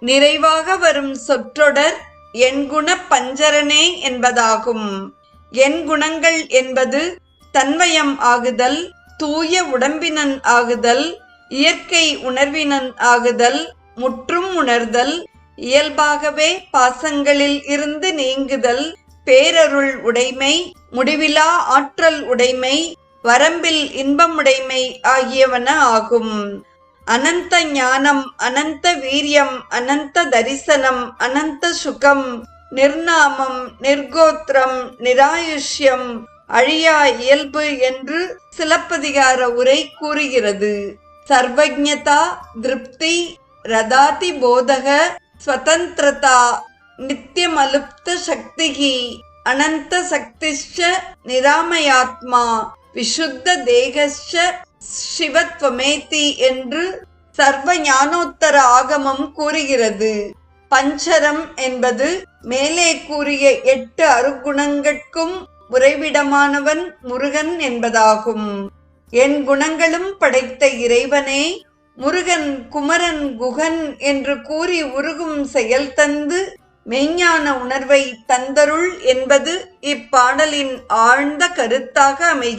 நிறைவாக வரும் சொற்றொடர் எண்குண பஞ்சரனே என்பதாகும். எண் குணங்கள் என்பது தன்வயம் ஆகுதல் தூய உடம்பினன் ஆகுதல் இயற்கை உணர்வினன் ஆகுதல் முற்றும் உணர்தல் இயல்பாகவே பாசங்களில் இருந்து நீங்குதல் பேரருள் உடைமை முடிவிலா ஆற்றல் உடைமை வரம்பில் இன்பமுடைமை ஆகியவன ஆகும். அனந்த ஞானம் அனந்த வீரியம் அனந்த தரிசனம் அனந்த சுகம் நிர்நாமம் நிர்கோத்திரம் நிராயுஷ்யம் அழியா இயல்பு என்று சிலப்பதிகார உரை கூறுகிறது. சர்வஜதா திருப்தி ரதாதி போதக ஸ்வதந்திரதா நித்தியமலுப்த சக்திகி அனந்த சக்திஷ்ச நிராமயாத்மா விசுத்த தேகஸ்ச சிவத்வமேத்தி என்று சர்வ ஞானோத்தர ஆகமம் கூறுகிறது. பஞ்சரம் என்பது மேலே கூறிய எட்டு அருகுணங்கட்கும் உறைவிடமானவன் முருகன் என்பதாகும். என் குணங்களும் படைத்த இறைவனே முருகன் குமரன் குகன் என்று கூறி உருகும் செயல் தந்து மெய்ஞான உணர்வை தந்தருள் என்பது இப்பாடலின் ஆழ்ந்த கருத்தாக அமைகிறது.